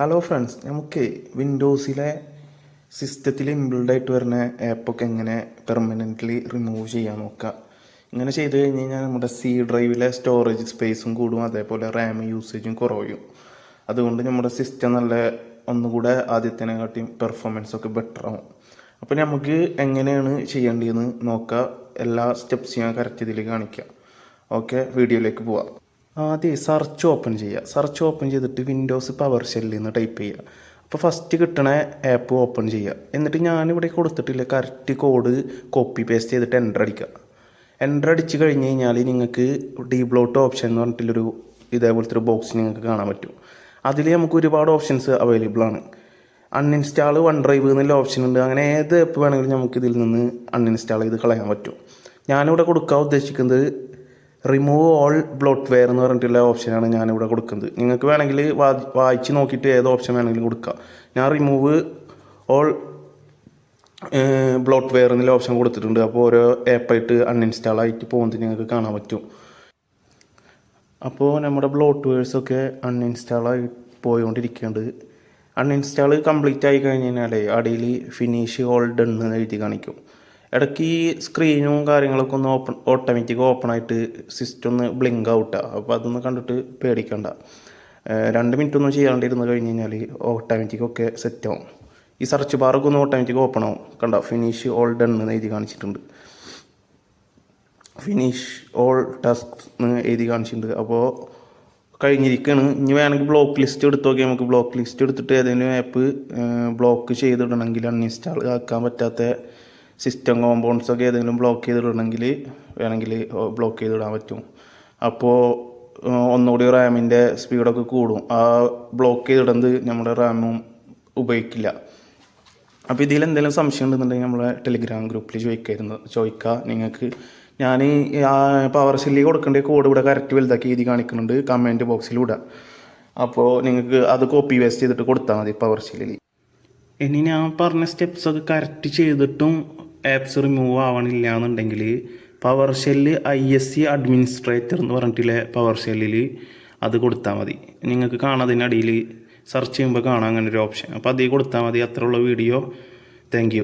Hello friends നമുക്ക് വിൻഡോസിലെ സിസ്റ്റത്തിൽ ഇംപ്ലൂഡ് ആയിട്ട് വരുന്ന ആപ്പൊക്കെ എങ്ങനെ പെർമനന്റ്ലി റിമൂവ് ചെയ്യാൻ നോക്കുക? ഇങ്ങനെ ചെയ്ത് കഴിഞ്ഞ് കഴിഞ്ഞാൽ നമ്മുടെ സി ഡ്രൈവിലെ സ്റ്റോറേജ് സ്പേസും കൂടും. അതേപോലെ റാം യൂസേജും കുറയും. അതുകൊണ്ട് നമ്മുടെ സിസ്റ്റം നല്ല ഒന്നുകൂടെ ആദ്യത്തിനെക്കാട്ടിയും പെർഫോമൻസ് ഒക്കെ ബെറ്റർ ആവും. അപ്പോൾ നമുക്ക് എങ്ങനെയാണ് ചെയ്യേണ്ടതെന്ന് നോക്കുക എല്ലാ സ്റ്റെപ്സും ഞാൻ കറക്റ്റ് ഇതിൽ കാണിക്കാം. ഓക്കെ വീഡിയോയിലേക്ക് പോവാം. ആദ്യം സെർച്ച് ഓപ്പൺ ചെയ്യുക. സെർച്ച് ഓപ്പൺ ചെയ്തിട്ട് വിൻഡോസ് പവർ ഷെല്ലിൽ നിന്ന് ടൈപ്പ് ചെയ്യുക. അപ്പോൾ ഫസ്റ്റ് കിട്ടണ ആപ്പ് ഓപ്പൺ ചെയ്യുക. എന്നിട്ട് ഞാനിവിടെ കൊടുത്തിട്ടില്ല. കറക്റ്റ് കോഡ് കോപ്പി പേസ്റ്റ് ചെയ്തിട്ട് എന്റർ അടിക്കുക. എന്റർ അടിച്ച് കഴിഞ്ഞ് കഴിഞ്ഞാൽ നിങ്ങൾക്ക് ഡീബ്ലോട്ട് ഓപ്ഷൻ എന്ന് പറഞ്ഞിട്ടുള്ളൊരു ഇതേപോലത്തെ ഒരു ബോക്സ് നിങ്ങൾക്ക് കാണാൻ പറ്റും. അതിൽ നമുക്ക് ഒരുപാട് ഓപ്ഷൻസ് അവൈലബിൾ ആണ്. അൺഇൻസ്റ്റാൾ വൺ ഡ്രൈവ് എന്നുള്ള ഓപ്ഷൻ ഉണ്ട്. അങ്ങനെ ഏത് ആപ്പ് വേണമെങ്കിലും നമുക്ക് ഇതിൽ നിന്ന് അൺഇൻസ്റ്റാൾ ചെയ്ത് കളയാൻ പറ്റും. ഞാനിവിടെ കൊടുക്കാൻ ഉദ്ദേശിക്കുന്നത് റിമൂവ് ഓൾ ബ്ലോട്ട് വെയർ എന്ന് പറഞ്ഞിട്ടുള്ള ഓപ്ഷനാണ് ഞാനിവിടെ കൊടുക്കുന്നത്. നിങ്ങൾക്ക് വേണമെങ്കിൽ വായിച്ച് നോക്കിയിട്ട് ഏത് ഓപ്ഷൻ വേണമെങ്കിലും കൊടുക്കാം. ഞാൻ റിമൂവ് ഓൾ ബ്ലോട്ട് വെയർ എന്നുള്ള ഓപ്ഷൻ കൊടുത്തിട്ടുണ്ട്. അപ്പോൾ ഓരോ ആപ്പായിട്ട് അൺഇൻസ്റ്റാൾ ആയിട്ട് പോകുന്നത് നിങ്ങൾക്ക് കാണാൻ പറ്റും. അപ്പോൾ നമ്മുടെ ബ്ലോട്ട് വെയർസൊക്കെ അൺഇൻസ്റ്റാൾ ആയി പോയിക്കൊണ്ടിരിക്കുന്നുണ്ട് അൺഇൻസ്റ്റാൾ കംപ്ലീറ്റ് ആയി കഴിഞ്ഞാൽ അടിയിൽ ഫിനിഷ് ഓൾ ഡൺ എന്ന് എഴുതി കാണിക്കും. ഇടയ്ക്ക് ഈ സ്ക്രീനും കാര്യങ്ങളൊക്കെ ഒന്ന് ഓപ്പൺ ഓട്ടോമാറ്റിക് ഓപ്പൺ ആയിട്ട് സിസ്റ്റം ഒന്ന് ബ്ലിങ്ക് ഔട്ടാണ് അപ്പോൾ അതൊന്ന് കണ്ടിട്ട് പേടിക്കണ്ട. രണ്ട് മിനിറ്റ് ഒന്നും ചെയ്യാണ്ടിരുന്ന് കഴിഞ്ഞ് കഴിഞ്ഞാൽ ഓട്ടോമാറ്റിക് ഒക്കെ സെറ്റ് ആവും. ഈ സെർച്ച് ബാറൊക്കെ ഒന്ന് ഓട്ടോമാറ്റിക് ഓപ്പൺ ആവും. കണ്ട? ഫിനിഷ് ഓൾ ഡൺ എന്ന് എഴുതി കാണിച്ചിട്ടുണ്ട്. ഫിനിഷ് ഓൾ ടാസ്ക് എന്ന് എഴുതി കാണിച്ചിട്ടുണ്ട്. അപ്പോൾ കഴിഞ്ഞിരിക്കുകയാണ് ഇനി വേണമെങ്കിൽ ബ്ലോക്ക് ലിസ്റ്റ് എടുത്ത് നോക്കിയാൽ നമുക്ക് ബ്ലോക്ക് ലിസ്റ്റ് എടുത്തിട്ട് ഏതെങ്കിലും ആപ്പ് ബ്ലോക്ക് ചെയ്തിടണമെങ്കിൽ അൺഇൻസ്റ്റാൾ ആക്കാൻ പറ്റാത്ത സിസ്റ്റം കോമ്പൗണ്ട്സ് ഒക്കെ ഏതെങ്കിലും ബ്ലോക്ക് ചെയ്തിടണമെങ്കിൽ വേണമെങ്കിൽ ബ്ലോക്ക് ചെയ്തിടാൻ പറ്റും. അപ്പോൾ ഒന്നുകൂടി റാമിന്റെ സ്പീഡൊക്കെ കൂടും. ആ ബ്ലോക്ക് ചെയ്തിടുന്നത് നമ്മുടെ റാമും ഉപയോഗിക്കില്ല. അപ്പോൾ ഇതിൽ എന്തെങ്കിലും സംശയം ഉണ്ടെന്നുണ്ടെങ്കിൽ നമ്മളെ ടെലിഗ്രാം ഗ്രൂപ്പിൽ ചോദിക്കായിരുന്നു. ചോദിക്കുക നിങ്ങൾക്ക് ഞാൻ പവർ ഷെല്ലി കൊടുക്കേണ്ട കോഡ് ഇവിടെ കറക്റ്റ് വലുതാക്കി എഴുതി കാണിക്കുന്നുണ്ട്. കമന്റ് ബോക്സിൽ അപ്പോൾ നിങ്ങൾക്ക് അത് കോപ്പി പേസ്റ്റ് ചെയ്തിട്ട് കൊടുത്താൽ മതി പവർ സെല്ലിൽ ഇനി ഞാൻ പറഞ്ഞ സ്റ്റെപ്സൊക്കെ കറക്റ്റ് ചെയ്തിട്ടും ആപ്സ് റിമൂവ് ആവണില്ല എന്നുണ്ടെങ്കിൽ power shell I S C administrator എന്ന് പറഞ്ഞിട്ടില്ലേ പവർ ഷെല്ലിൽ അത് കൊടുത്താൽ മതി. നിങ്ങൾക്ക് കാണാതിനടിയിൽ സെർച്ച് ചെയ്യുമ്പോൾ കാണാം അങ്ങനെ ഒരു ഓപ്ഷൻ അപ്പോൾ അതിൽ കൊടുത്താൽ മതി അത്രയുള്ള വീഡിയോ താങ്ക്